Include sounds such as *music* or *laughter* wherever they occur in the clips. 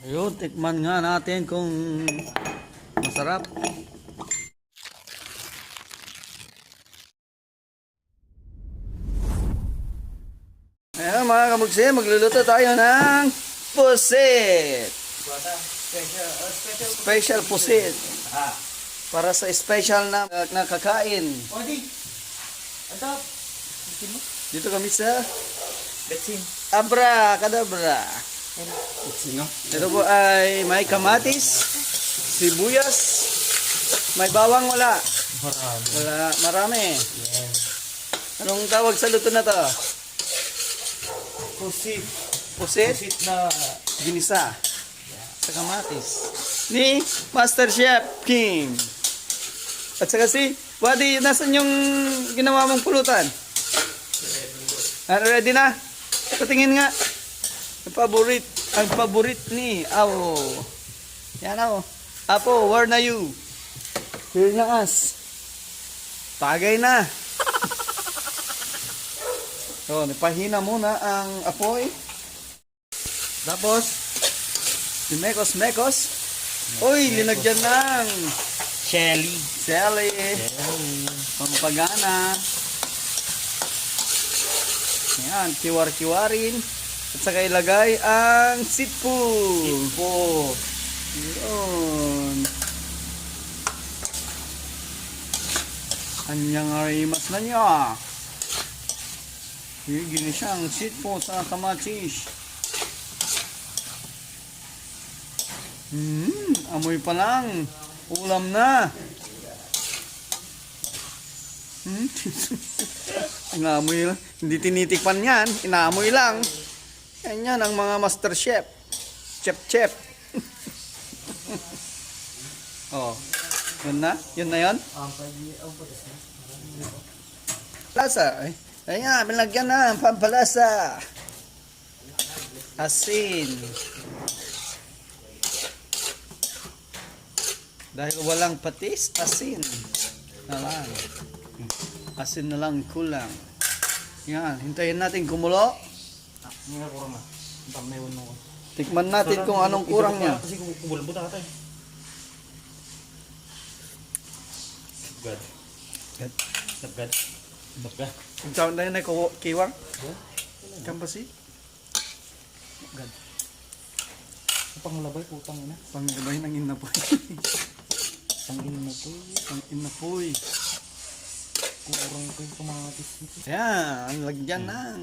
Ayun, tikman nga natin kung masarap. Ayan mga kamugsi, magluluto tayo ng pusit. Special pusit. Para sa special na nakakain. Odi. Ano? Dito kami sa. Abra Kadabra. Sino? Ito po ay may kamatis, sibuyas, may bawang wala. Marami. Wala, marami. Yes. Anong tawag sa luto na to? Pusit. Pusit? Pusit na Ginisa. Sa kamatis. Ni Master Chef King. At saka si, Buddy, nasan yung ginawa mong pulutan? Ah, ready na? Patingin nga. Ang paborit, ang paborit ni Awo. Yan Awo. Apo, where na you? Here na us. Tagay na. So, napahina muna ang apoy. Tapos, si Mekos Mekos. Uy, linagyan ng Shelly. Shelly. pampagana. Yan, kiwar-kiwarin. At saka ilagay ang sitpo. Po. Yun. Anyang arimas na niya. Higin siyang sitpo sa kamatis. Hmm, amoy pa lang. Ulam na. Hmm? *laughs* Inaamoy lang. Hindi tinitikpan yan. Inaamoy lang. Yan yan ang mga master chef. Chef chef. *laughs* oh. Yun na? Yun na yun? Lasa. Ay, ayan, binagyan na pampalasa. Asin. Dahil walang patis, asin. Na. Asin na lang kulang. Yan, hintayin natin kumulo. Nga kurang na. Ang may uno ko. Tikman natin kung anong kurang niya. Kasi kubulan po tatay. Gad. Gad. Nabgad. Nabgad. Ang tawag na yun ay kiwang. Kampasi. Gad. Panglabay putang ina. Panggabay ng inapoy. *laughs* Ang ina na to. Ang inapoy. Kurang ko yung kamatis nito. Yan, ang lagyan ng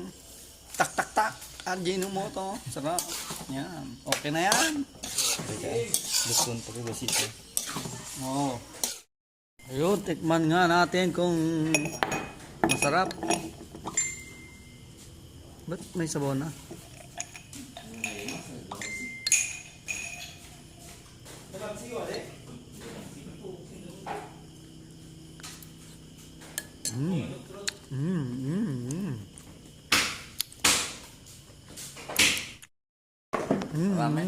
tak tak tak. Ajinomoto. Sarap. Yan. Okay na yan. Lutun pa kayo basito. Oo. Ayun, tikman nga natin kung masarap. Ba't may sabaw na? ว่าไหม